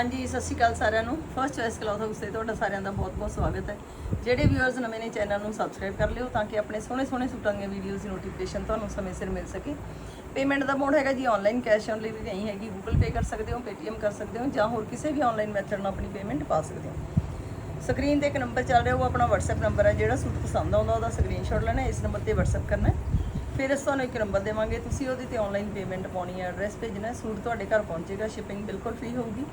ਹਾਂਜੀ, ਸਤਿ ਸ਼੍ਰੀ ਅਕਾਲ ਸਾਰਿਆਂ ਨੂੰ। ਫਰਸਟ ਚੋਇਸ ਕਲੌਥ ਹਾਊਸ ਤੇ ਤੁਹਾਡਾ ਸਾਰਿਆਂ ਦਾ ਬਹੁਤ-ਬਹੁਤ ਸਵਾਗਤ ਹੈ। ਜਿਹੜੇ ਵਿਊਅਰਸ ਨਵੇਂ ਨੇ ਚੈਨਲ ਨੂੰ ਸਬਸਕ੍ਰਾਈਬ ਕਰ ਲਿਓ ਤਾਂ ਕਿ ਆਪਣੇ ਸੋਹਣੇ-ਸੋਹਣੇ ਸੂਟਾਂ ਦੀਆਂ ਵੀਡੀਓਜ਼ ਦੀ ਨੋਟੀਫਿਕੇਸ਼ਨ ਤੁਹਾਨੂੰ ਸਮੇਂ ਸਿਰ ਮਿਲ ਸਕੇ। ਪੇਮੈਂਟ ਦਾ ਮੋਡ ਹੈਗਾ ਜੀ ਆਨਲਾਈਨ ਕੈਸ਼ ਔਨ ਡਿਲੀਵਰੀ ਨਹੀਂ ਹੈਗੀ। ਗੂਗਲ ਪੇ ਕਰ ਸਕਦੇ ਹੋ ਪੇਟੀਐਮ ਕਰ ਸਕਦੇ ਹੋ ਜਾਂ ਹੋਰ ਕਿਸੇ ਵੀ ਆਨਲਾਈਨ ਮੈਥਡ ਨਾਲ ਆਪਣੀ ਪੇਮੈਂਟ ਪਾ ਸਕਦੇ ਹੋ। ਸਕਰੀਨ ਤੇ ਇੱਕ ਨੰਬਰ ਚੱਲ ਰਿਹਾ, ਉਹ ਆਪਣਾ WhatsApp ਨੰਬਰ ਹੈ। ਜਿਹੜਾ ਸੂਟ ਪਸੰਦ ਆਉਂਦਾ ਉਹਦਾ ਸਕਰੀਨਸ਼ਾਟ ਲੈਣਾ, ਇਸ ਨੰਬਰ ਤੇ WhatsApp ਕਰਨਾ। ਫਿਰ ਅਸੀਂ ਤੁਹਾਨੂੰ ਇੱਕ ਨੰਬਰ ਦੇਵਾਂਗੇ। ਤੁਸੀਂ ਉਹਦੇ ਤੇ ਆਨਲਾਈਨ ਪੇਮੈਂਟ ਪਾਉਣੀ ਹੈ ਐਡਰੈਸ ਭੇਜਣਾ ਸੂਟ ਤੁਹਾਡੇ ਘਰ ਪਹੁੰਚੇਗਾ ਸ਼ਿਪਿੰਗ ਬਿਲਕੁਲ ਫ੍ਰੀ ਹੋਊਗੀ।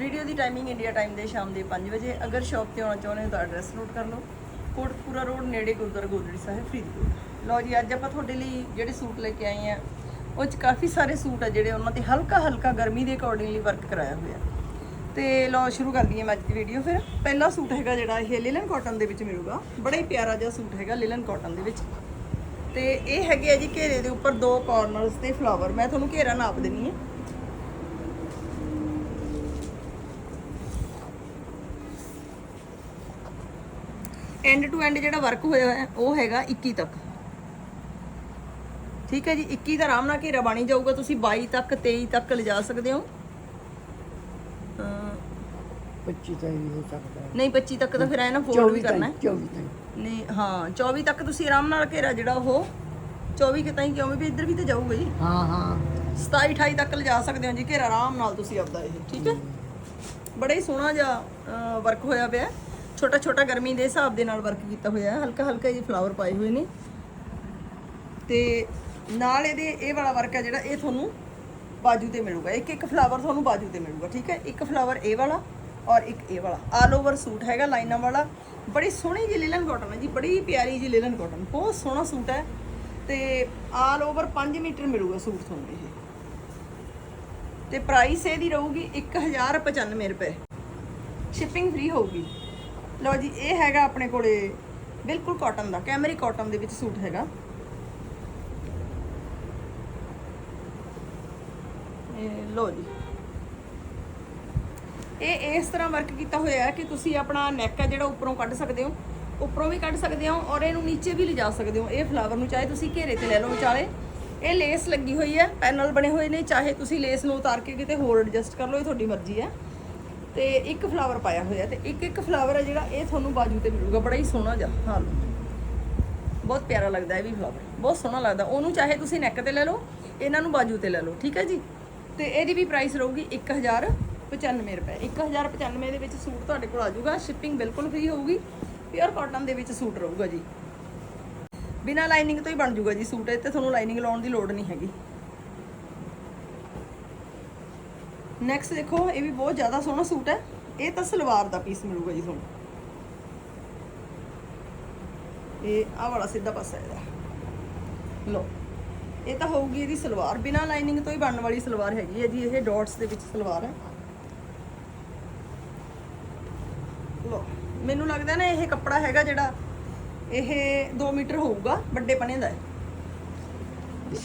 ਵੀਡੀਓ ਦੀ ਟਾਈਮਿੰਗ ਇੰਡੀਆ ਟਾਈਮ ਦੇ ਸ਼ਾਮ ਦੇ 5 ਵਜੇ। ਅਗਰ ਸ਼ਾਪ ਤੇ ਆਉਣਾ ਚਾਹੁੰਦੇ ਹੋ ਤਾਂ ਐਡਰੈਸ ਨੋਟ ਕਰ ਲਓ। ਕੋਟਪੂਰਾ ਰੋਡ ਨੇੜੇ ਗੁਰਦੁਆਰਾ ਗੋਦੜੀ ਸਾਹਿਬ, ਫਰੀਦਕੋਟ। ਲਓ ਜੀ, ਅੱਜ ਆਪਾਂ ਤੁਹਾਡੇ ਲਈ ਜਿਹੜੇ ਸੂਟ ਲੈ ਕੇ ਆਏ ਆ, ਉਹ ਚ ਕਾਫੀ ਸਾਰੇ ਸੂਟ ਆ ਜਿਹੜੇ ਉਹਨਾਂ ਤੇ ਹਲਕਾ ਹਲਕਾ ਗਰਮੀ ਦੇ ਅਕੋਰਡਿੰਗਲੀ ਵਰਕ ਕਰਾਇਆ ਹੋਇਆ। ਤੇ ਲਓ, ਸ਼ੁਰੂ ਕਰਦੀ ਹਾਂ ਮੈਂ ਅੱਜ ਦੀ ਵੀਡੀਓ ਫਿਰ। ਪਹਿਲਾ ਸੂਟ ਹੈਗਾ ਜਿਹੜਾ, ਇਹ ਲਿਲਨ ਕਾਟਨ ਦੇ ਵਿੱਚ ਮਿਲੂਗਾ। ਬੜਾ ਹੀ ਪਿਆਰਾ ਜਿਹਾ ਸੂਟ ਹੈਗਾ ਲਿਲਨ ਕਾਟਨ ਦੇ ਵਿੱਚ। ਤੇ ਇਹ ਹੈਗੇ ਆ ਜੀ ਘੇਰੇ ਦੇ ਉੱਪਰ ਦੋ ਕਾਰਨਰਸ ਤੇ ਫਲਾਵਰ ਮੈਂ ਤੁਹਾਨੂੰ ਘੇਰਾ ਨਾਪ ਦੇਣੀ ਹੈ। ਐਂਡ ਟੂ ਐਂਡ ਜਿਹੜਾ ਵਰਕ ਹੋਇਆ ਹੋਇਆ ਹੈ, ਉਹ ਹੈਗਾ 21 ਤੱਕ। ਠੀਕ ਹੈ ਜੀ 21 ਦਾ ਆਰਾਮ ਨਾਲ ਘੇਰਾ ਬਣੀ ਜਾਊਗਾ ਤੁਸੀਂ 22 ਤੱਕ 23 ਤੱਕ ਲਿਜਾ ਸਕਦੇ ਹੋ। ਅਮ 25 ਤਾਂ ਵੀ ਹੋ ਸਕਦਾ ਹੈ। ਨਹੀਂ 25 ਤੱਕ ਤਾਂ ਫਿਰ ਐ ਨਾ ਫੋਲਡ ਵੀ ਕਰਨਾ ਹੈ। 24 ਤੱਕ ਨਹੀਂ ਹਾਂ 24 ਤੱਕ ਤੁਸੀਂ ਆਰਾਮ ਨਾਲ ਘੇਰਾ ਜਿਹੜਾ ਉਹ 24 ਕਿ ਤਾਈਂ ਕਿਉਂ ਵੀ ਇੱਧਰ ਵੀ ਤੇ ਜਾਊਗਾ ਜੀ। ਹਾਂ ਹਾਂ। 27 28 ਤੱਕ ਲਿਜਾ ਸਕਦੇ ਹੋ ਜੀ ਘੇਰਾ ਆਰਾਮ ਨਾਲ ਤੁਸੀਂ ਆਪਦਾ ਇਹ ਠੀਕ ਹੈ। ਬੜਾ ਹੀ ਸੋਹਣਾ ਜਿਹਾ ਵਰਕ ਹੋਇਆ ਪਿਆ ਛੋਟਾ ਛੋਟਾ ਗਰਮੀ ਦੇ ਹਿਸਾਬ ਦੇ ਨਾਲ ਵਰਕ ਕੀਤਾ ਹੋਇਆ ਹੈ। ਹਲਕਾ ਹਲਕਾ ਜਿਹੇ ਫਲਾਵਰ ਪਾਏ ਹੋਏ ਨੇ। ਤੇ ਨਾਲ ਇਹਦੇ ਇਹ ਵਾਲਾ ਵਰਕ ਹੈ ਜਿਹੜਾ, ਇਹ ਤੁਹਾਨੂੰ ਬਾਜੂ ਤੇ ਮਿਲੂਗਾ। ਇੱਕ ਇੱਕ ਫਲਾਵਰ ਤੁਹਾਨੂੰ ਬਾਜੂ ਤੇ ਮਿਲੂਗਾ, ਠੀਕ ਹੈ? ਇੱਕ ਫਲਾਵਰ ਇਹ ਵਾਲਾ ਔਰ ਇੱਕ ਇਹ ਵਾਲਾ। ਆਲ ਓਵਰ ਸੂਟ ਹੈਗਾ, ਲਾਈਨਾਂ ਵਾਲਾ। ਬੜੀ ਸੋਹਣੀ ਜਿਹੀ ਲਿਲਨ ਕਾਟਨ ਹੈ ਜੀ, ਬੜੀ ਪਿਆਰੀ ਜੀ ਲਿਲਨ ਕਾਟਨ ਬਹੁਤ ਸੋਹਣਾ ਸੂਟ ਹੈ। ਤੇ ਆਲ ਓਵਰ 5 ਮੀਟਰ ਮਿਲੂਗਾ ਸੂਟ ਤੁਹਾਨੂੰ ਇਹ। ਤੇ ਪ੍ਰਾਈਸ ਇਹਦੀ ਰਹੂਗੀ 1095 ਰੁਪਏ। ਸ਼ਿਪਿੰਗ ਫ੍ਰੀ ਹੋਊਗੀ। ਲਓ ਜੀ, ਇਹ ਹੈਗਾ ਆਪਣੇ ਕੋਲੇ ਬਿਲਕੁਲ ਕਾਟਨ ਦਾ, ਕੈਮਰੀ ਕਾਟਨ ਦੇ ਵਿੱਚ ਸੂਟ ਹੈਗਾ। ਇਹ ਲਓ ਜੀ। ਇਹ ਇਸ ਤਰ੍ਹਾਂ ਵਰਕ ਕੀਤਾ ਹੋਇਆ ਹੈ ਕਿ ਤੁਸੀਂ ਆਪਣਾ ਨੈਕ ਹੈ ਜਿਹੜਾ ਉੱਪਰੋਂ ਕੱਢ ਸਕਦੇ ਹੋ, ਉੱਪਰੋਂ ਵੀ ਕੱਢ ਸਕਦੇ ਹੋ ਔਰ ਇਹਨੂੰ ਨੀਚੇ ਵੀ ਲਿਜਾ ਸਕਦੇ ਹੋ। ਇਹ ਫਲਾਵਰ ਨੂੰ ਚਾਹੇ ਤੁਸੀਂ ਘੇਰੇ ਤੇ ਲੈ ਲਓ ਵਿਚਾਲੇ। ਇਹ ਲੇਸ ਲੱਗੀ ਹੋਈ ਹੈ, ਪੈਨਲ ਬਣੇ ਹੋਏ ਨੇ, ਚਾਹੇ ਤੁਸੀਂ ਲੇਸ ਨੂੰ ਉਤਾਰ ਕੇ ਕਿਤੇ ਹੋਰ ਐਡਜਸਟ ਕਰ ਲਓ, ਇਹ ਤੁਹਾਡੀ ਮਰਜ਼ੀ ਹੈ। ਤੇ ਇੱਕ ਫਲਾਵਰ ਪਾਇਆ ਹੋਇਆ ਤੇ ਇੱਕ ਇੱਕ ਫਲਾਵਰ ਹੈ ਜਿਹੜਾ ਇਹ ਤੁਹਾਨੂੰ ਬਾਜੂ ਤੇ ਮਿਲੂਗਾ। ਬੜਾ ਹੀ ਸੋਹਣਾ ਜਿਹਾ ਹਾਂ ਬਹੁਤ ਪਿਆਰਾ ਲੱਗਦਾ ਇਹ ਵੀ ਫਲਾਵਰ ਬਹੁਤ ਸੋਹਣਾ ਲੱਗਦਾ। ਉਹਨੂੰ ਚਾਹੇ ਤੁਸੀਂ ਨੈਕ ਤੇ ਲੈ ਲਓ, ਇਹਨਾਂ ਨੂੰ ਬਾਜੂ ਤੇ ਲੈ ਲਓ, ਠੀਕ ਹੈ ਜੀ? ਤੇ ਇਹਦੀ ਵੀ ਪ੍ਰਾਈਸ ਰਹੂਗੀ 1095 ਰੁਪਏ। 1095 ਦੇ ਵਿੱਚ ਸੂਟ ਤੁਹਾਡੇ ਕੋਲ ਆ ਜਾਊਗਾ। ਸ਼ਿਪਿੰਗ ਬਿਲਕੁਲ ਫ੍ਰੀ ਹੋਊਗੀ। ਪਿਓਰ ਕਾਟਨ ਦੇ ਵਿੱਚ ਸੂਟ ਰਹੂਗਾ ਜੀ। ਬਿਨਾ ਲਾਈਨਿੰਗ ਤੋਂ ਹੀ ਬਣ ਜਾਊਗਾ ਜੀ ਸੂਟ। ਇਹ ਤੇ ਤੁਹਾਨੂੰ ਲਾਈਨਿੰਗ ਲਾਉਣ ਦੀ ਲੋੜ ਨਹੀਂ ਹੈਗੀ। ਨੈਕਸਟ ਦੇਖੋ ਇਹ ਵੀ ਬਹੁਤ ਜ਼ਿਆਦਾ ਸੋਹਣਾ ਸੂਟ ਹੈ। ਇਹ ਤਾਂ ਸਲਵਾਰ ਦਾ ਪੀਸ ਮਿਲੂਗਾ ਜੀ ਤੁਹਾਨੂੰ। ਇਹ ਆਹ ਵਾਲਾ ਸਿੱਧਾ ਪਾਸਾ ਇਹਦਾ। ਲੋ ਇਹ ਤਾਂ ਹੋਊਗੀ ਇਹਦੀ ਸਲਵਾਰ। ਬਿਨਾ ਲਾਈਨਿੰਗ ਤੋਂ ਹੀ ਬਣਨ ਵਾਲੀ ਸਲਵਾਰ ਹੈਗੀ ਹੈ ਜੀ। ਇਹ ਡਾਟਸ ਦੇ ਵਿੱਚ ਸਲਵਾਰ ਹੈ। ਲੋ ਮੈਨੂੰ ਲੱਗਦਾ ਨਾ ਇਹ ਕੱਪੜਾ ਹੈਗਾ ਜਿਹੜਾ ਇਹ 2 ਮੀਟਰ ਹੋਊਗਾ ਵੱਡੇ ਪਨੇ ਦਾ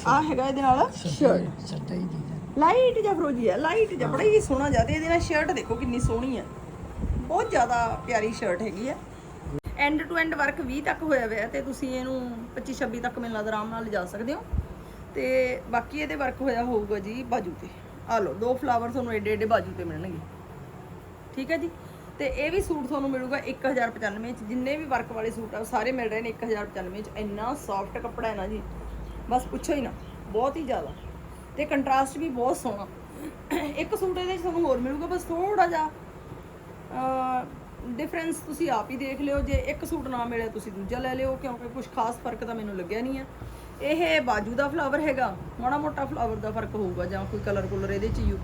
ਆ ਹੈਗਾ ਇਹਦੇ ਨਾਲ ਸ਼ਰਟ ਹੀ ਦੀ। ਲਾਈਟ ਜਿਹਾ ਫਰੋਜੀ ਆ, ਲਾਈਟ ਜਿਹਾ, ਬੜਾ ਹੀ ਸੋਹਣਾ ਜਿਹਾ। ਤੇ ਇਹਦੇ ਨਾਲ ਸ਼ਰਟ ਦੇਖੋ ਕਿੰਨੀ ਸੋਹਣੀ ਹੈ ਬਹੁਤ ਜ਼ਿਆਦਾ ਪਿਆਰੀ ਸ਼ਰਟ ਹੈਗੀ ਹੈ ਐਂਡ ਟੂ ਐਂਡ ਵਰਕ 20 ਤੱਕ ਹੋਇਆ ਹੋਇਆ ਤੇ ਤੁਸੀਂ ਇਹਨੂੰ 25 26 ਤੱਕ ਮੈਨੂੰ ਲੱਗਦਾ ਆਰਾਮ ਨਾਲ ਲਿਜਾ ਸਕਦੇ ਹੋ। ਤੇ ਬਾਕੀ ਇਹਦੇ ਵਰਕ ਹੋਇਆ ਹੋਊਗਾ ਜੀ ਬਾਜੂ ਤੇ। ਆ ਲਓ, ਦੋ ਫਲਾਵਰ ਤੁਹਾਨੂੰ ਏਡੇ ਏਡੇ ਬਾਜੂ ਤੇ ਮਿਲਣਗੇ। ਠੀਕ ਹੈ ਜੀ? ਤੇ ਇਹ ਵੀ ਸੂਟ ਤੁਹਾਨੂੰ ਮਿਲੂਗਾ 1095 ਚ। ਜਿੰਨੇ ਵੀ ਵਰਕ ਵਾਲੇ ਸੂਟ ਆ, ਉਹ ਸਾਰੇ ਮਿਲ ਰਹੇ ਨੇ 1095 ਚ। ਇੰਨਾ ਸੌਫਟ ਕੱਪੜਾ ਹੈ ਨਾ ਜੀ। ਬਸ ਪੁੱਛੋ ਹੀ ਨਾ, ਬਹੁਤ ਹੀ ਜ਼ਿਆਦਾ। ਤੇ ਕੰਟਰਾਸਟ ਵੀ ਬਹੁਤ ਸੋਹਣਾ। ਇੱਕ ਸੂਟ ਇਹਦੇ ਚ ਤੁਹਾਨੂੰ ਹੋਰ ਮਿਲੂਗਾ, ਬਸ ਥੋੜਾ ਜਿਹਾ ਡਿਫਰੈਂਸ ਤੁਸੀਂ ਆਪ ਹੀ ਦੇਖ ਲਿਓ, ਜੇ ਇੱਕ ਸੂਟ ਨਾ ਮਿਲਿਆ ਤੁਸੀਂ ਦੂਜਾ ਲੈ ਲਿਓ, ਕਿਉਂਕਿ ਕੁਝ ਖਾਸ ਫ਼ਰਕ ਤਾਂ ਮੈਨੂੰ ਲੱਗਿਆ ਨਹੀਂ ਆ। ਇਹ ਬਾਜੂ ਦਾ ਫਲਾਵਰ ਹੈਗਾ, ਮਾੜਾ ਮੋਟਾ ਫਲਾਵਰ ਦਾ ਫ਼ਰਕ ਹੋਊਗਾ ਜਾਂ ਕੋਈ ਕਲਰ ਕੁਲਰ ਇਹਦੇ ਚ ਯੂ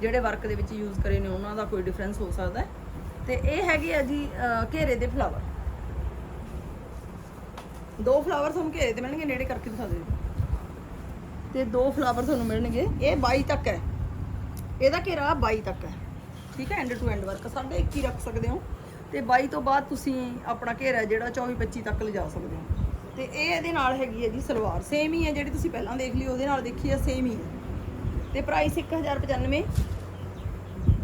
ਜਿਹੜੇ ਵਰਕ ਦੇ ਵਿੱਚ ਯੂਜ਼ ਕਰੇ ਨੇ, ਉਹਨਾਂ ਦਾ ਕੋਈ ਡਿਫਰੈਂਸ ਹੋ ਸਕਦਾ ਹੈ। ਤੇ ਇਹ ਹੈਗੇ ਆ ਜੀ ਘੇਰੇ ਦੇ ਫਲਾਵਰ ਦੋ ਫਲਾਵਰ ਤੁਹਾਨੂੰ ਘੇਰੇ ਤੇ ਮਿਲਣਗੇ, ਨੇੜੇ ਕਰਕੇ ਦਿਖਾ ਦਿਓ। ਤੇ ਦੋ ਫਲਾਵਰ ਤੁਹਾਨੂੰ ਮਿਲਣਗੇ। ਇਹ 22 ਤੱਕ ਹੈ। ਇਹਦਾ ਘੇਰਾ 22 ਤੱਕ ਹੈ। ਠੀਕ ਹੈ ਐਂਡ ਟੂ ਐਂਡ ਵਰਕ ਸਾਡੇ 21 ਰੱਖ ਸਕਦੇ ਹੋ। ਤੇ 22 ਤੋਂ ਬਾਅਦ ਤੁਸੀਂ ਆਪਣਾ ਘੇਰਾ ਜਿਹੜਾ 24 25 ਤੱਕ ਲਿਜਾ ਸਕਦੇ ਹੋ। ਤੇ ਇਹ ਇਹਦੇ ਨਾਲ ਹੈਗੀ ਹੈ ਜੀ ਸਲਵਾਰ। ਸੇਮ ਹੀ ਹੈ ਜਿਹੜੀ ਤੁਸੀਂ ਪਹਿਲਾਂ ਦੇਖ ਲਈ ਉਹਦੇ ਨਾਲ ਦੇਖੀ ਹੈ ਸੇਮ ਹੀ ਹੈ। ਤੇ ਪ੍ਰਾਈਸ 1095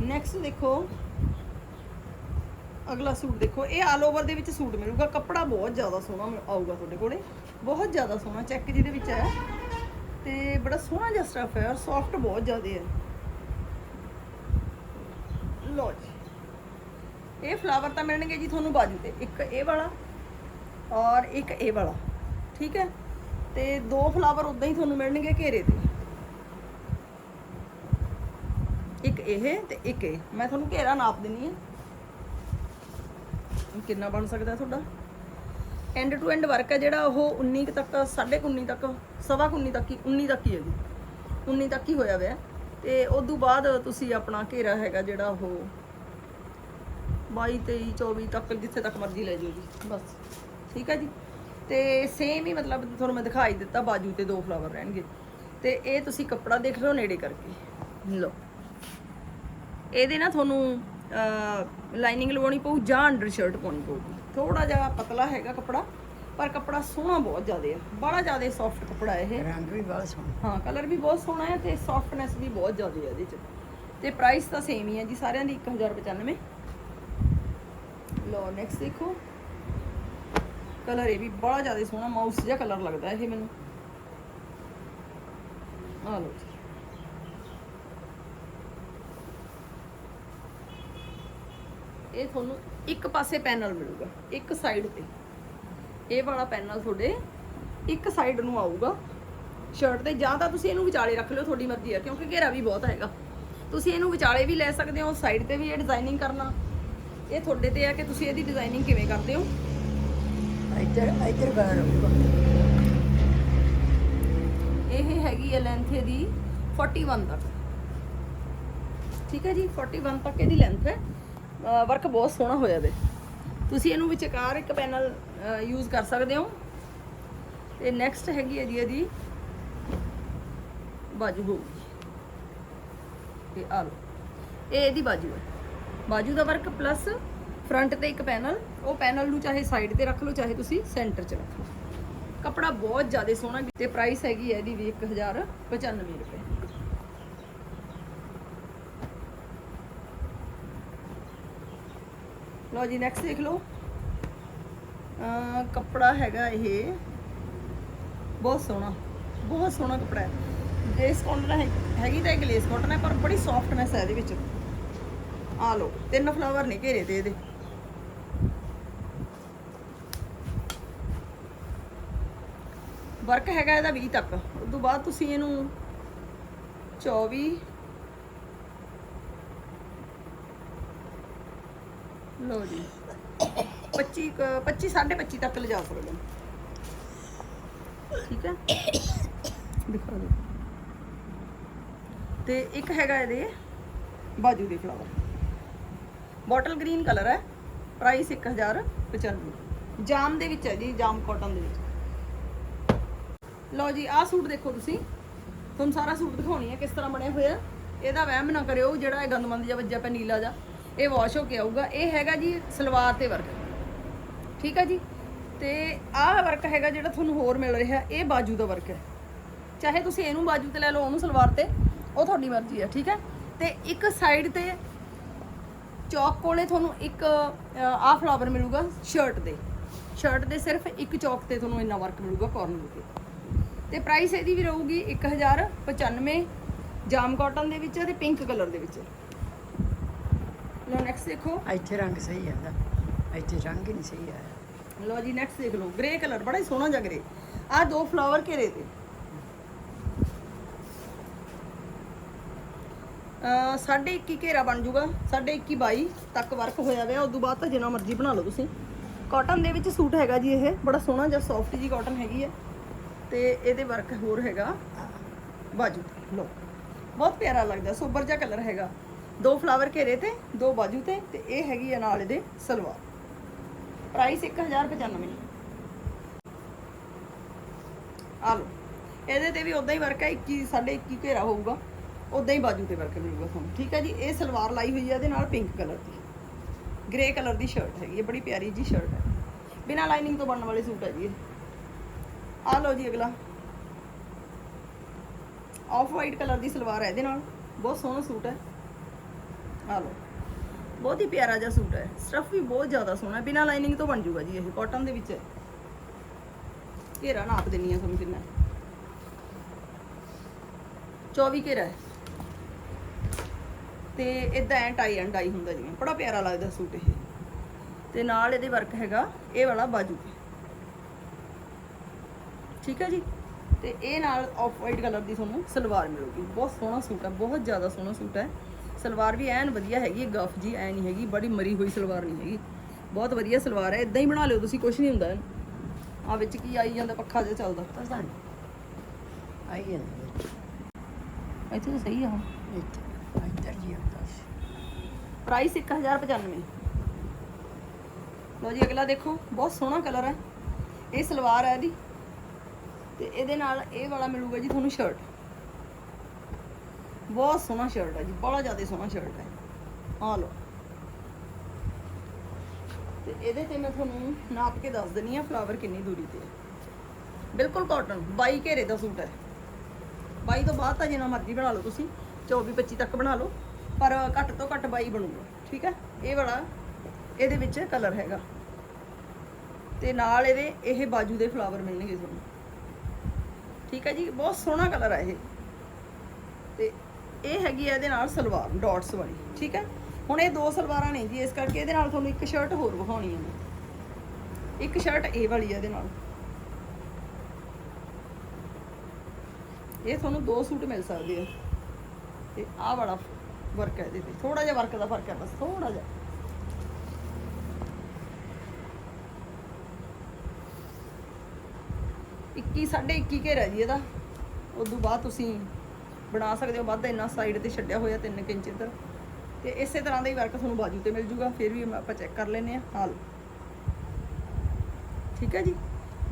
ਨੈਕਸਟ ਦੇਖੋ। ਅਗਲਾ ਸੂਟ ਦੇਖੋ। ਇਹ ਆਲ ਓਵਰ ਦੇ ਵਿੱਚ ਸੂਟ ਮਿਲੂਗਾ। ਕੱਪੜਾ ਬਹੁਤ ਜ਼ਿਆਦਾ ਸੋਹਣਾ ਆਊਗਾ ਤੁਹਾਡੇ ਕੋਲੇ। ਬਹੁਤ ਜ਼ਿਆਦਾ ਸੋਹਣਾ। ਚੈੱਕ ਜਿਹਦੇ ਵਿੱਚ ਹੈ। ਤੇ ਬੜਾ ਸੋਹਣਾ ਜਿਹਾ ਸਟਫ ਹੈ ਔਰ ਸੌਫਟ ਬਹੁਤ ਜ਼ਿਆਦਾ ਹੈ। ਲੋ ਜੀ। ਇਹ ਫਲਾਵਰ ਤਾਂ ਮਿਲਣਗੇ ਜੀ ਤੁਹਾਨੂੰ ਬਾਜੂ ਤੇ। ਇੱਕ ਇਹ ਵਾਲਾ ਔਰ ਇੱਕ ਇਹ ਵਾਲਾ। ਠੀਕ ਹੈ? ਤੇ ਦੋ ਫਲਾਵਰ ਉਦਾਂ ਹੀ ਤੁਹਾਨੂੰ ਮਿਲਣਗੇ ਘੇਰੇ ਤੇ। ਇੱਕ ਇਹ ਤੇ ਇੱਕ ਇਹ। ਮੈਂ ਤੁਹਾਨੂੰ ਘੇਰਾ ਨਾਪ ਦਿੰਨੀ ਆ ਕਿੰਨਾ ਬਣ ਸਕਦਾ ਤੁਹਾਡਾ? ਐਂਡ ਟੂ ਐਂਡ ਵਰਕ ਹੈ ਜਿਹੜਾ ਉਹ 19 ਕੁ ਤੱਕ 19.5 ਤੱਕ, ਸਵਾ ਕੁ 19 ਤੱਕ ਹੀ 19 ਤੱਕ ਹੀ ਹੈ ਜੀ 19 ਤੱਕ ਹੀ ਹੋਇਆ ਹੋਇਆ ਤੇ ਉਸ ਤੋਂ ਬਾਅਦ ਤੁਸੀਂ ਆਪਣਾ ਘੇਰਾ ਹੈਗਾ ਜਿਹੜਾ ਉਹ 22 23 24 ਤੱਕ, ਜਿੱਥੇ ਤੱਕ ਮਰਜ਼ੀ ਲੈ ਜਾਓ ਜੀ, ਬਸ। ਠੀਕ ਹੈ ਜੀ? ਤੇ ਸੇਮ ਹੀ ਮਤਲਬ ਤੁਹਾਨੂੰ ਮੈਂ ਦਿਖਾਈ ਦਿੱਤਾ, ਬਾਜੂ ਤੇ ਦੋ ਫਲਾਵਰ ਰਹਿਣਗੇ। ਤੇ ਇਹ ਤੁਸੀਂ ਕੱਪੜਾ ਦੇਖ ਲਓ ਨੇੜੇ ਕਰਕੇ। ਲਓ। ਇਹਦੇ ਨਾ ਤੁਹਾਨੂੰ ਲਾਈਨਿੰਗ ਲਵਾਉਣੀ ਪਊ ਜਾਂ ਅੰਡਰ ਸ਼ਰਟ ਪਾਉਣੀ ਪਊਗੀ। ਥੋੜਾ ਜਿਹਾ ਪਤਲਾ ਹੈਗਾ ਕੱਪੜਾ ਪਰ ਕੱਪੜਾ ਸੋਹਣਾ ਬਹੁਤ ਜ਼ਿਆਦਾ ਹੈ ਬੜਾ ਜ਼ਿਆਦਾ ਸੌਫਟ ਕੱਪੜਾ ਇਹ। ਰੰਗ ਵੀ ਬਹੁਤ ਸੋਹਣਾ। ਹਾਂ ਕਲਰ ਵੀ ਬਹੁਤ ਸੋਹਣਾ ਹੈ ਤੇ ਸੌਫਟਨੈਸ ਵੀ ਬਹੁਤ ਜ਼ਿਆਦਾ ਹੈ ਇਹਦੇ ਚ। ਤੇ ਪ੍ਰਾਈਸ ਤਾਂ ਸੇਮ ਹੀ ਹੈ ਜੀ ਸਾਰਿਆਂ ਦੀ 1095 ਲੋ ਨੈਕਸਟ ਦੇਖੋ। ਕਲਰ ਇਹ ਵੀ ਬੜਾ ਜ਼ਿਆਦਾ ਸੋਹਣਾ ਮਾਊਸ ਜਿਹਾ ਕਲਰ ਲੱਗਦਾ ਇਹ ਮੈਨੂੰ। ਆ ਲੋ ਜੀ। ਇਹ ਤੁਹਾਨੂੰ ਇੱਕ ਪਾਸੇ ਪੈਨਲ ਮਿਲੂਗਾ ਇੱਕ ਸਾਈਡ ਤੇ। ਇਹ ਵਾਲਾ ਪੈਨਲ ਤੁਹਾਡੇ ਇੱਕ ਸਾਈਡ ਨੂੰ ਆਊਗਾ। ਸ਼ਰਟ ਤੇ ਜਾਂ ਤਾਂ ਤੁਸੀਂ ਇਹਨੂੰ ਵਿਚਾਲੇ ਰੱਖ ਲਿਓ ਤੁਹਾਡੀ ਮਰਜ਼ੀ ਹੈ ਕਿਉਂਕਿ ਘੇਰਾ ਵੀ ਬਹੁਤ ਹੈਗਾ। ਤੁਸੀਂ ਇਹਨੂੰ ਵਿਚਾਲੇ ਵੀ ਲੈ ਸਕਦੇ ਹੋ ਸਾਈਡ ਤੇ ਵੀ ਇਹ ਡਿਜ਼ਾਈਨਿੰਗ ਕਰਨਾ। ਇਹ ਤੁਹਾਡੇ ਤੇ ਹੈ ਕਿ ਤੁਸੀਂ ਇਹਦੀ ਡਿਜ਼ਾਈਨਿੰਗ ਕਿਵੇਂ ਕਰਦੇ ਹੋ? ਇੱਧਰ ਇੱਧਰ ਹੋਊਗਾ ਇਹ ਹੈਗੀ ਹੈ ਲੈਂਥ ਇਹਦੀ 41 ਤੱਕ। ਠੀਕ ਹੈ ਜੀ 41 ਤੱਕ ਇਹਦੀ ਲੈਂਥ ਹੈ। ਵਰਕ ਬਹੁਤ ਸੋਹਣਾ ਹੋਇਆ ਵੇ ਤੁਸੀਂ ਇਹਨੂੰ ਵਿਚਕਾਰ ਇੱਕ ਪੈਨਲ ਯੂਜ਼ ਕਰ ਸਕਦੇ ਹੋ। ਤੇ ਨੈਕਸਟ ਹੈਗੀ ਹੈ ਜੀ ਇਹਦੀ ਬਾਜੂ ਹੋਊਗੀ ਤੇ ਆ ਲਓ। ਇਹ ਇਹਦੀ ਬਾਜੂ ਹੈ। ਬਾਜੂ ਦਾ ਵਰਕ ਪਲੱਸ ਫਰੰਟ ਤੇ ਇੱਕ ਪੈਨਲ। ਉਹ ਪੈਨਲ ਨੂੰ ਚਾਹੇ ਸਾਈਡ ਤੇ ਰੱਖ ਲਓ, ਚਾਹੇ ਤੁਸੀਂ ਸੈਂਟਰ 'ਚ ਰੱਖ ਲਓ। ਕਪੜਾ ਬਹੁਤ ਜ਼ਿਆਦਾ ਸੋਹਣਾ ਤੇ ਪ੍ਰਾਈਸ ਹੈਗੀ ਹੈ ਇਹਦੀ ਵੀ 1095 ਰੁਪਏ। ਲਓ ਜੀ ਨੈਕਸਟ ਦੇਖ ਲਓ। ਕੱਪੜਾ ਹੈਗਾ ਇਹ। ਬਹੁਤ ਸੋਹਣਾ ਬਹੁਤ ਸੋਹਣਾ ਕੱਪੜਾ ਹੈ। ਗਲੇਸ ਕਾਟਨ ਹੈਗੀ ਤਾਂ ਇਹ ਗਲੇਸ ਕਾਟਨ ਹੈ, ਪਰ ਬੜੀ ਸੌਫਟਨੈਸ ਹੈ ਇਹਦੇ ਵਿੱਚ। ਆ ਲਓ, ਤਿੰਨ ਫਲਾਵਰ ਨੇ ਘੇਰੇ ਤੇ ਇਹਦੇ। ਵਰਕ ਹੈਗਾ ਇਹਦਾ 20 ਤੱਕ। ਉਸ ਤੋਂ ਬਾਅਦ ਤੁਸੀਂ ਇਹਨੂੰ 24 ਲੋ ਜੀ। 25 25 25 ਤੱਕ ਲਿਜਾ ਸਕਦੇ ਹੋ। ਠੀਕ ਹੈ? ਦਿਖਾ ਦਿਓ। ਤੇ ਇੱਕ ਹੈਗਾ ਇਹਦੇ ਬਾਜੂ ਦੇ ਫਲਾਵਰ ਬੋਟਲ ਗ੍ਰੀਨ ਕਲਰ ਹੈ। ਪ੍ਰਾਈਸ 1095 ਜਾਮ ਦੇ ਵਿੱਚ ਹੈ ਜੀ, ਜਾਮ ਕਾਟਨ ਦੇ ਵਿੱਚ। ਲਓ ਜੀ, ਆਹ ਸੂਟ ਦੇਖੋ ਤੁਸੀਂ। ਤੁਹਾਨੂੰ ਸਾਰਾ ਸੂਟ ਦਿਖਾਉਣੀ ਹੈ ਕਿਸ ਤਰ੍ਹਾਂ ਬਣਿਆ ਹੋਇਆ। ਇਹਦਾ ਵਹਿਮ ਨਾ ਕਰਿਓ, ਜਿਹੜਾ ਇਹ ਗੰਦਮੰਦ ਜਿਹਾ ਵੱਜਿਆ ਪਿਆ, ਨੀਲਾ ਜਿਹਾ। ਇਹ ਵਾਸ਼ ਹੋ ਕੇ ਆਊਗਾ। ਇਹ ਹੈਗਾ ਜੀ ਸਲਵਾਰ ਤੇ ਵਰਕ ਠੀਕ ਹੈ ਜੀ? ਤੇ ਆਹ ਵਰਕ ਹੈਗਾ ਜਿਹੜਾ ਤੁਹਾਨੂੰ ਹੋਰ ਮਿਲ ਰਿਹਾ, ਇਹ ਬਾਜੂ ਦਾ ਵਰਕ ਹੈ। ਚਾਹੇ ਤੁਸੀਂ ਇਹਨੂੰ ਬਾਜੂ ਤੇ ਲੈ ਲਓ, ਉਹਨੂੰ ਸਲਵਾਰ ਤੇ, ਉਹ ਤੁਹਾਡੀ ਮਰਜ਼ੀ ਹੈ, ਠੀਕ ਹੈ? ਤੇ ਇੱਕ ਸਾਈਡ ਤੇ ਚੌਕ ਕੋਲੇ ਤੁਹਾਨੂੰ ਇੱਕ ਆਹ ਫਲਾਵਰ ਮਿਲੂਗਾ ਸ਼ਰਟ ਦੇ। ਸ਼ਰਟ ਦੇ ਸਿਰਫ ਇੱਕ ਚੌਕ ਤੇ ਤੁਹਾਨੂੰ ਇੰਨਾ ਵਰਕ ਮਿਲੂਗਾ ਕਾਰਨਰ ਤੇ ਤੇ ਪ੍ਰਾਈਸ ਇਹਦੀ ਵੀ ਰਹੂਗੀ 1095 ਜਾਮ ਕਾਟਨ ਦੇ ਵਿੱਚ ਤੇ ਪਿੰਕ ਕਲਰ ਦੇ ਵਿੱਚ। ਲੋ ਨੈਕਸਟ ਦੇਖੋ। ਇੱਥੇ ਰੰਗ ਸਹੀ ਆਂਦਾ ਇੱਥੇ ਰੰਗ ਹੀ ਨਹੀਂ ਸਹੀ ਆਇਆ। ਲੋ ਜੀ ਨੈਕਸਟ ਦੇਖ ਲਓ। ਗ੍ਰੇ ਕਲਰ ਬੜਾ ਹੀ ਸੋਹਣਾ ਜਿਹਾ ਗ੍ਰੇ ਆਹ ਦੋ ਫਲਾਵਰ ਘੇਰੇ ਤੇ। ਅ ਸਾਢੇ 21 ਘੇਰਾ ਬਣ ਜੂਗਾ। ਸਾਢੇ 21 22 ਤੱਕ ਵਰਕ ਹੋਇਆ ਹੋਇਆ ਉਸ ਤੋਂ ਬਾਅਦ ਤਾਂ ਜਿੰਨਾ ਮਰਜ਼ੀ ਬਣਾ ਲਓ ਤੁਸੀਂ। ਕਾਟਨ ਦੇ ਵਿੱਚ ਸੂਟ ਹੈਗਾ ਜੀ ਇਹ। ਬੜਾ ਸੋਹਣਾ ਜਿਹਾ ਸੌਫਟ ਜੀ ਕਾਟਨ ਹੈਗੀ ਹੈ ਤੇ ਇਹਦੇ ਵਰਕ ਹੋਰ ਹੈਗਾ। ਬਾਜੂ। ਤੇ ਲੋ ਬਹੁਤ ਪਿਆਰਾ ਲੱਗਦਾ। ਸੋਬਰ ਜਿਹਾ ਕਲਰ ਹੈਗਾ। ਦੋ ਫਲਾਵਰ ਘੇਰੇ ਤੇ, ਦੋ ਬਾਜੂ ਤੇ ਤੇ ਇਹ ਹੈਗੀ ਆ ਨਾਲ ਇਹਦੇ ਸਲਵਾਰ। ਪ੍ਰਾਈਸ 1095 ਆ ਲਓ। ਇਹਦੇ ਤੇ ਵੀ ਉਦਾਂ ਹੀ ਵਰਕ ਹੈ 21 21 ਘੇਰਾ ਹੋਊਗਾ। ਉਦਾਂ ਹੀ ਬਾਜੂ ਤੇ ਵਰਕ ਮਿਲੂਗਾ ਤੁਹਾਨੂੰ। ਠੀਕ ਹੈ ਜੀ? ਇਹ ਸਲਵਾਰ ਲਾਈ ਹੋਈ ਹੈ ਇਹਦੇ ਨਾਲ ਪਿੰਕ ਕਲਰ ਦੀ। ਗ੍ਰੇ ਕਲਰ ਦੀ ਸ਼ਰਟ ਹੈਗੀ ਹੈ ਬੜੀ ਪਿਆਰੀ ਜੀ ਸ਼ਰਟ ਹੈ ਬਿਨਾ ਲਾਈਨਿੰਗ ਤੋਂ ਬਣਨ ਵਾਲੇ ਸੂਟ ਹੈ ਜੀ ਇਹ। ਆ ਲਓ ਜੀ ਅਗਲਾ। ਆਫ ਵਾਈਟ ਕਲਰ ਦੀ ਸਲਵਾਰ ਹੈ ਇਹਦੇ ਨਾਲ। ਬਹੁਤ ਸੋਹਣਾ ਸੂਟ ਹੈ ਆ ਲਓ। ਬਹੁਤ ਹੀ ਪਿਆਰਾ ਜਿਹਾ ਸੂਟ ਹੈ। ਸਟਫ ਵੀ ਬਹੁਤ ਜ਼ਿਆਦਾ ਸੋਹਣਾ ਬਿਨਾ ਲਾਈਨਿੰਗ ਤੋਂ ਬਣ ਜੂਗਾ ਜੀ ਇਹ। ਕਾਟਨ ਦੇ ਵਿੱਚ। ਘੇਰਾ ਨਾਪ ਦਿੰਨੀ ਆ ਤੁਹਾਨੂੰ ਕਿੰਨਾ 24 ਘੇਰਾ ਹੈ। ਤੇ ਇਦਾਂ ਐ ਟਾਈ ਐਂਡ ਡਾਈ ਹੁੰਦਾ ਜਿਵੇਂ। ਬੜਾ ਪਿਆਰਾ ਲੱਗਦਾ ਸੂਟ ਇਹ। ਤੇ ਨਾਲ ਇਹਦੇ ਵਰਕ ਹੈਗਾ। ਇਹ ਵਾਲਾ ਬਾਜੂ। ਠੀਕ ਹੈ ਜੀ? ਤੇ ਇਹ ਨਾਲ ਆਫ ਵਾਈਟ ਕਲਰ ਦੀ ਤੁਹਾਨੂੰ ਸਲਵਾਰ ਮਿਲੂਗੀ। ਬਹੁਤ ਸੋਹਣਾ ਸੂਟ ਹੈ। ਬਹੁਤ ਜ਼ਿਆਦਾ ਸੋਹਣਾ ਸੂਟ ਹੈ। ਸਲਵਾਰ ਵੀ ਐਨ ਵਧੀਆ ਹੈਗੀ ਗਫ ਜੀ ਐ ਨਹੀਂ ਹੈਗੀ ਬੜੀ ਮਰੀ ਹੋਈ ਸਲਵਾਰ ਨਹੀਂ ਹੈਗੀ। ਬਹੁਤ ਵਧੀਆ ਸਲਵਾਰ ਹੈ ਇਦਾਂ ਹੀ ਬਣਾ ਲਿਓ ਤੁਸੀਂ ਕੁਝ ਨਹੀਂ ਹੁੰਦਾ ਆ ਵਿੱਚ ਕੀ ਆਈ ਜਾਂਦਾ ਪੱਖਾ ਜਿਹਾ ਚੱਲਦਾ। ਆਈ। ਇੱਥੇ ਤਾਂ ਸਹੀ ਆ ਹੁਣ। ਇੱਥੇ ਇੱਧਰ ਜੀ ਆਉਂਦਾ ਸੀ। ਪ੍ਰਾਈਸ 1095 ਲੋ ਜੀ ਅਗਲਾ ਦੇਖੋ ਬਹੁਤ ਸੋਹਣਾ ਕਲਰ ਹੈ ਇਹ ਸਲਵਾਰ ਹੈ ਇਹਦੀ। ਤੇ ਇਹਦੇ ਨਾਲ ਇਹ ਵਾਲਾ ਮਿਲੂਗਾ ਜੀ ਤੁਹਾਨੂੰ ਸ਼ਰਟ। ਬਹੁਤ ਸੋਹਣਾ ਸ਼ਰਟ ਹੈ ਜੀ, ਬੜਾ ਜ਼ਿਆਦਾ ਸੋਹਣਾ ਸ਼ਰਟ ਹੈ। ਆ ਲਓ। ਤੇ ਇਹਦੇ ਤੇ ਮੈਂ ਤੁਹਾਨੂੰ ਨਾਪ ਕੇ ਦੱਸ ਦਿੰਨੀ ਆ ਫਲਾਵਰ ਕਿੰਨੀ ਦੂਰੀ ਤੇ ਹੈ। ਬਿਲਕੁਲ ਕਾਟਨ 22 ਘੇਰੇ ਦਾ ਸੂਟ ਹੈ। 22 ਤੋਂ ਬਾਅਦ ਤਾਂ ਜਿੰਨਾ ਮਰਜ਼ੀ ਬਣਾ ਲਓ ਤੁਸੀਂ 24 25 ਤੱਕ ਬਣਾ ਲਓ, ਪਰ ਘੱਟ ਤੋਂ ਘੱਟ 22 ਬਣੂਗਾ, ਠੀਕ ਹੈ? ਇਹ ਵਾਲਾ, ਇਹਦੇ ਵਿੱਚ ਕਲਰ ਹੈਗਾ। ਤੇ ਨਾਲ ਇਹਦੇ, ਇਹ ਬਾਜੂ ਦੇ ਫਲਾਵਰ ਮਿਲਣਗੇ ਤੁਹਾਨੂੰ। ਠੀਕ ਹੈ ਜੀ? ਬਹੁਤ ਸੋਹਣਾ ਕਲਰ ਹੈ ਇਹ। ਇਹ ਹੈਗੀ ਹੈ ਇਹਦੇ ਨਾਲ ਸਲਵਾਰ ਡਾਟਸ ਵਾਲੀ, ਠੀਕ ਹੈ? ਹੁਣ ਇਹ ਦੋ ਸਲਵਾਰਾਂ ਨੇ ਜੀ, ਇਸ ਕਰਕੇ ਇਹਦੇ ਨਾਲ ਤੁਹਾਨੂੰ ਇੱਕ ਸ਼ਰਟ ਹੋਰ ਵਿਖਾਉਣੀ ਹੈ ਇੱਕ ਸ਼ਰਟ ਇਹ ਵਾਲੀ ਹੈ ਇਹਦੇ ਨਾਲ। ਇਹ ਤੁਹਾਨੂੰ ਦੋ ਸੂਟ ਮਿਲ ਸਕਦੇ ਆ। ਤੇ ਆਹ ਵਾਲਾ ਵਰਕ ਹੈ ਇਹਦੇ ਤੇ। ਥੋੜਾ ਜਿਹਾ ਵਰਕ ਦਾ ਫ਼ਰਕ ਹੈ ਬਸ ਥੋੜਾ ਜਿਹਾ। ਇੱਕੀ, ਸਾਢੇ 21 ਘੇਰਾ ਜੀ ਇਹਦਾ। ਉਦੋਂ ਬਾਅਦ ਤੁਸੀਂ ਬਣਾ ਸਕਦੇ ਹੋ, ਵੱਧ ਇੰਨਾ ਸਾਈਡ ਤੇ ਛੱਡਿਆ ਹੋਇਆ 3 ਇੰਚ ਇੱਧਰ। ਤੇ ਇਸੇ ਤਰ੍ਹਾਂ ਦਾ ਹੀ ਵਰਕ ਤੁਹਾਨੂੰ ਬਾਜੂ ਤੇ ਮਿਲ ਜੂਗਾ, ਫਿਰ ਵੀ ਆਪਾਂ ਚੈੱਕ ਕਰ ਲੈਨੇ ਆ ਹਾਲ। ਠੀਕ ਹੈ ਜੀ?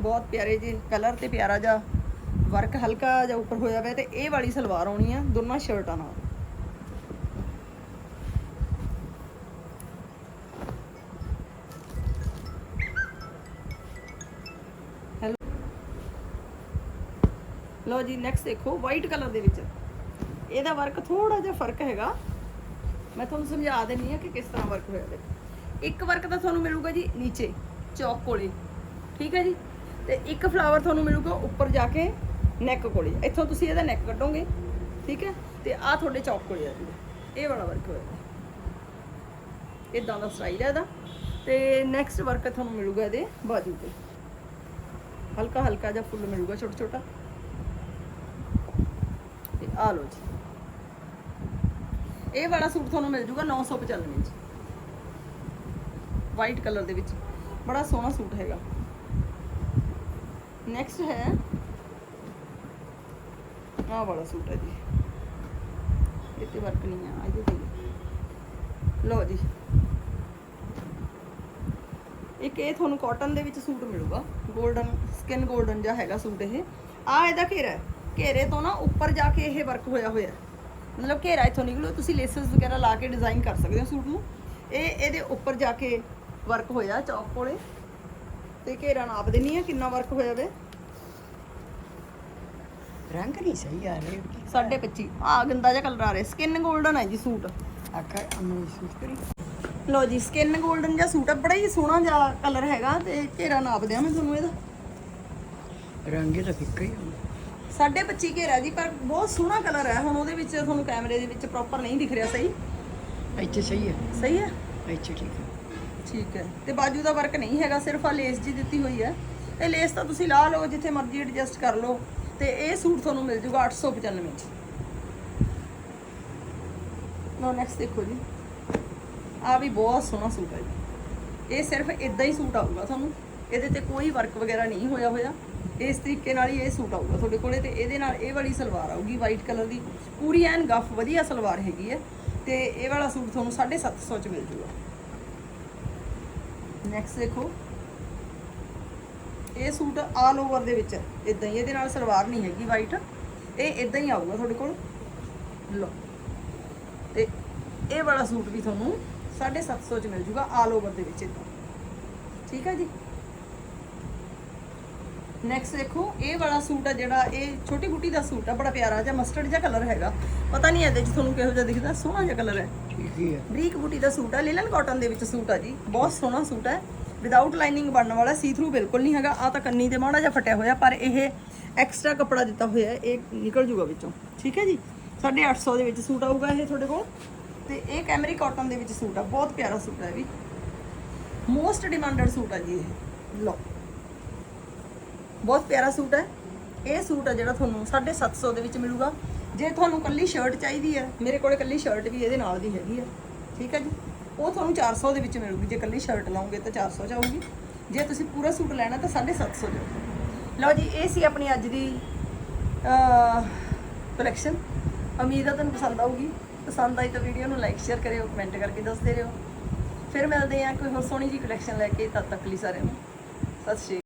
ਬਹੁਤ ਪਿਆਰੇ ਜੀ ਕਲਰ ਤੇ ਪਿਆਰਾ ਜਿਹਾ ਵਰਕ ਹਲਕਾ ਜਿਹਾ ਉੱਪਰ ਹੋਇਆ ਹੋਇਆ ਤੇ ਇਹ ਵਾਲੀ ਸਲਵਾਰ ਆਉਣੀ ਆ ਦੋਨਾਂ ਸ਼ਰਟਾਂ ਨਾਲ। ਹੈਲੋ ਜੀ ਨੈਕਸਟ ਦੇਖੋ ਵਾਈਟ ਕਲਰ ਦੇ ਵਿੱਚ। ਇਹਦਾ ਵਰਕ ਥੋੜਾ ਜਿਹਾ ਫ਼ਰਕ ਹੈਗਾ। ਮੈਂ ਤੁਹਾਨੂੰ ਸਮਝਾ ਦਿੰਨੀ ਆ ਕਿ ਕਿਸ ਤਰ੍ਹਾਂ ਵਰਕ ਹੋਇਆ ਦੇਖੋ ਇੱਕ ਵਰਕ ਤਾਂ ਤੁਹਾਨੂੰ ਮਿਲੂਗਾ ਜੀ ਨੀਚੇ, ਚੌਕ ਕੋਲੇ, ਠੀਕ ਹੈ ਜੀ? ਤੇ ਇੱਕ ਫਲਾਵਰ ਤੁਹਾਨੂੰ ਮਿਲੂਗਾ ਉੱਪਰ ਜਾ ਕੇ ਨੈਕ ਕੋਲੇ। ਇੱਥੋਂ ਤੁਸੀਂ ਇਹਦਾ ਨੈਕ ਕੱਢੋਗੇ, ਠੀਕ ਹੈ? ਤੇ ਆਹ ਤੁਹਾਡੇ ਚੌਕ ਕੋਲੇ ਆ ਜੂਗਾ ਇਹ ਵਾਲਾ ਵਰਕ ਹੋਇਆ ਇਦਾਂ ਦਾ ਸਟਾਈਲ ਹੈ ਇਹਦਾ। ਤੇ ਨੈਕਸਟ ਵਰਕ ਤੁਹਾਨੂੰ ਮਿਲੂਗਾ ਇਹਦੇ ਬਾਜੂ ਤੇ। ਹਲਕਾ ਹਲਕਾ ਜਿਹਾ ਫੁੱਲ ਮਿਲੂਗਾ ਛੋਟਾ ਛੋਟਾ ਤੇ ਆ ਲਓ ਜੀ। ਇਹ ਵਾਲਾ ਸੂਟ ਤੁਹਾਨੂੰ ਮਿਲ ਜੂਗਾ 995 ਚ। ਵਾਈਟ ਕਲਰ ਦੇ ਵਿੱਚ। ਬੜਾ ਸੋਹਣਾ ਸੂਟ ਹੈਗਾ। ਨੈਕਸਟ ਹੈ, ਆਹ ਵਾਲਾ ਸੂਟ ਹੈ ਜੀ। ਇਹ ਵਰਕ ਨਹੀਂ ਆ ਇਹਦੇ ਤੇ ਲਓ ਜੀ। ਇੱਕ ਇਹ ਤੁਹਾਨੂੰ ਕਾਟਨ ਦੇ ਵਿੱਚ ਸੂਟ ਮਿਲੂਗਾ। 골ਡਨ ਸਕਿਨ 골ਡਨ ਜਿਹਾ ਹੈਗਾ ਸੂਟ ਇਹ। ਆ ਇਹਦਾ ਘੇਰਾ ਘੇਰੇ ਤੋਂ ਨਾ ਉੱਪਰ ਜਾ ਕੇ ਇਹ ਵਰਕ ਹੋਇਆ ਹੋਇਆ ਮਤਲਬ ਘੇਰਾ ਇੱਥੋਂ ਨਿਕਲੋ ਤੁਸੀਂ ਲੇਸਸ ਵਗੈਰਾ ਲਾ ਕੇ ਡਿਜ਼ਾਈਨ ਕਰ ਸਕਦੇ ਹੋ ਸੂਟ ਨੂੰ। ਇਹ ਇਹਦੇ ਉੱਪਰ ਜਾ ਕੇ ਵਰਕ ਹੋਇਆ ਚੌਕ ਕੋਲੇ। ਤੇ ਘੇਰਾ ਨਾਪ ਦਿੰਨੀ ਆ ਕਿੰਨਾ ਵਰਕ ਹੋਇਆ ਵੇ। ਰੰਗ ਨਹੀਂ ਸਹੀ ਆ ਰਿਹਾ। 25 ਆ ਗੰਦਾ ਜਿਹਾ ਕਲਰ ਆ ਰਿਹਾ। ਸਕਿਨ 골ਡਨ ਹੈ ਜੀ ਸੂਟ। ਆਖਾ ਅਮਰੀ ਸੂਟ ਕਰੀ। ਲੋ ਜੀ ਸਕਿਨ 골ਡਨ ਜਿਹਾ ਸੂਟ ਹੈ ਬੜਾ ਹੀ ਸੋਹਣਾ ਜਿਹਾ ਕਲਰ ਹੈਗਾ ਤੇ ਘੇਰਾ ਨਾਪ ਦਿਆਂ ਮੈਂ ਤੁਹਾਨੂੰ ਇਹਦਾ। ਰੰਗ ਇਹਦਾ ਫਿੱਕਾ ਹੀ ਸਾਢੇ 25 ਘੇਰਾ ਜੀ ਪਰ ਬਹੁਤ ਸੋਹਣਾ ਕਲਰ ਹੈ ਹੁਣ ਉਹਦੇ ਵਿੱਚ ਤੁਹਾਨੂੰ ਕੈਮਰੇ ਦੇ ਵਿੱਚ ਪ੍ਰੋਪਰ ਨਹੀਂ ਦਿਖ ਰਿਹਾ ਸਹੀ। ਇੱਥੇ ਸਹੀ ਹੈ। ਸਹੀ ਹੈ? ਇੱਥੇ ਠੀਕ ਹੈ। ਠੀਕ ਹੈ। ਤੇ ਬਾਜੂ ਦਾ ਵਰਕ ਨਹੀਂ ਹੈਗਾ ਸਿਰਫ ਆ ਲੇਸ ਜੀ ਦਿੱਤੀ ਹੋਈ ਹੈ। ਇਹ ਲੇਸ ਤਾਂ ਤੁਸੀਂ ਲਾ ਲਓ ਜਿੱਥੇ ਮਰਜ਼ੀ ਐਡਜਸਟ ਕਰ ਲਓ। ਤੇ ਇਹ ਸੂਟ ਤੁਹਾਨੂੰ ਮਿਲ ਜੂਗਾ 895 ਚ। ਲੋ ਨੈਕਸਟ ਦੇਖੋ ਜੀ। ਆ ਵੀ ਬਹੁਤ ਸੋਹਣਾ ਸੂਟ ਹੈ ਇਹ ਸਿਰਫ ਇਦਾਂ ਹੀ ਸੂਟ ਆਊਗਾ ਤੁਹਾਨੂੰ। ਇਹਦੇ ਤੇ ਕੋਈ ਵਰਕ ਵਗੈਰਾ ਨਹੀਂ ਹੋਇਆ ਹੋਇਆ। ਇਸ ਤਰੀਕੇ ਨਾਲ ਹੀ ਇਹ ਸੂਟ ਆਊਗਾ ਤੁਹਾਡੇ ਕੋਲੇ ਤੇ ਇਹਦੇ ਨਾਲ ਇਹ ਵਾਲੀ ਸਲਵਾਰ ਆਊਗੀ ਵਾਈਟ ਕਲਰ ਦੀ। ਪੂਰੀ ਐਨ ਗੱਫ ਵਧੀਆ ਸਲਵਾਰ ਹੈਗੀ ਹੈ ਤੇ ਇਹ ਵਾਲਾ ਸੂਟ ਤੁਹਾਨੂੰ 750 ਚ ਮਿਲ ਜੂਗਾ। ਨੈਕਸਟ ਦੇਖੋ। ਇਹ ਸੂਟ ਆਲ ਓਵਰ ਦੇ ਵਿੱਚ ਇਦਾਂ ਹੀ ਇਹਦੇ ਨਾਲ ਸਲਵਾਰ ਨਹੀਂ ਹੈਗੀ ਵਾਈਟ ਇਹ ਇਦਾਂ ਹੀ ਆਊਗਾ ਤੁਹਾਡੇ ਕੋਲ। ਲਓ। ਤੇ ਇਹ ਵਾਲਾ ਸੂਟ ਵੀ ਤੁਹਾਨੂੰ 750 ਚ ਮਿਲ ਜੂਗਾ ਆਲ ਓਵਰ ਦੇ ਵਿੱਚ ਇਦਾਂ ਠੀਕ ਹੈ ਜੀ? ਨੈਕਸਟ ਦੇਖੋ ਇਹ ਵਾਲਾ ਸੂਟ ਆ ਜਿਹੜਾ ਇਹ ਛੋਟੀ ਬੁੱਟੀ ਦਾ ਸੂਟ ਆ ਬੜਾ ਪਿਆਰਾ ਜਿਹਾ ਮਸਟਰਡ ਜਿਹਾ ਕਲਰ ਹੈਗਾ। ਪਤਾ ਨਹੀਂ ਇਹਦੇ ਚ ਤੁਹਾਨੂੰ ਕਿਹੋ ਜਿਹਾ ਦਿਖਦਾ ਸੋਹਣਾ ਜਿਹਾ ਕਲਰ ਹੈ। ਬਰੀਕ ਬੂਟੀ ਦਾ ਸੂਟ ਹੈ ਲਿਲਨ ਕਾਟਨ ਦੇ ਵਿੱਚ ਸੂਟ ਆ ਜੀ। ਬਹੁਤ ਸੋਹਣਾ ਸੂਟ ਹੈ। ਵਿਦਆਊਟ ਲਾਈਨਿੰਗ ਬਣਨ ਵਾਲਾ ਸੀ ਥਰੂ ਬਿਲਕੁਲ ਨਹੀਂ ਹੈਗਾ। ਆ ਤਾਂ ਕੰਨੀ ਤੇ ਮਾੜਾ ਜਿਹਾ ਫਟਿਆ ਹੋਇਆ ਪਰ ਇਹ ਐਕਸਟਰਾ ਕੱਪੜਾ ਦਿੱਤਾ ਹੋਇਆ ਇਹ ਨਿਕਲ ਜੂਗਾ ਵਿੱਚੋਂ। ਠੀਕ ਹੈ ਜੀ? 850 ਦੇ ਵਿੱਚ ਸੂਟ ਆਊਗਾ ਇਹ ਤੁਹਾਡੇ ਕੋਲ। ਤੇ ਇਹ ਕੈਮਰੀ ਕਾਟਨ ਦੇ ਵਿੱਚ ਸੂਟ ਆ। ਬਹੁਤ ਪਿਆਰਾ ਸੂਟ ਹੈ ਵੀ। ਮੋਸਟ ਡਿਮਾਂਡਡ ਸੂਟ ਆ ਜੀ ਇਹ। ਲਓ। ਬਹੁਤ ਪਿਆਰਾ ਸੂਟ ਹੈ। ਇਹ ਸੂਟ ਆ ਜਿਹੜਾ ਤੁਹਾਨੂੰ 750 ਦੇ ਵਿੱਚ ਮਿਲੂਗਾ। ਜੇ ਤੁਹਾਨੂੰ ਕੱਲੀ ਸ਼ਰਟ ਚਾਹੀਦੀ ਹੈ, ਮੇਰੇ ਕੋਲੇ ਕੱਲੀ ਸ਼ਰਟ ਵੀ ਇਹਦੇ ਨਾਲ ਦੀ ਹੈਗੀ ਹੈ ਠੀਕ ਹੈ ਜੀ? ਉਹ ਤੁਹਾਨੂੰ 400 ਦੇ ਵਿੱਚ ਮਿਲੂਗੀ। ਜੇ ਕੱਲੀ ਸ਼ਰਟ ਲਾਉਂਗੇ ਤਾਂ 400 ਚ ਆਊਗੀ ਜੇ ਤੁਸੀਂ ਪੂਰਾ ਸੂਟ ਲੈਣਾ ਤਾਂ 750 ਚ ਆਊਗਾ। ਲਓ ਜੀ, ਇਹ ਸੀ ਆਪਣੀ ਅੱਜ ਦੀ ਕਲੈਕਸ਼ਨ ਉਮੀਦ ਹੈ ਤੁਹਾਨੂੰ ਪਸੰਦ ਆਊਗੀ। ਪਸੰਦ ਆਈ ਤਾਂ ਵੀਡੀਓ ਨੂੰ ਲਾਈਕ ਸ਼ੇਅਰ ਕਰਿਓ ਕਮੈਂਟ ਕਰਕੇ ਦੱਸਦੇ ਰਹੋ। ਫਿਰ ਮਿਲਦੇ ਹਾਂ ਕੋਈ ਹੋਰ ਸੋਹਣੀ ਜੀ ਕਲੈਕਸ਼ਨ ਲੈ ਕੇ ਤਦ ਤੱਕ ਲਈ ਸਾਰਿਆਂ ਨੂੰ। ਸਤਿ ਸ਼੍ਰੀ ਅਕਾਲ।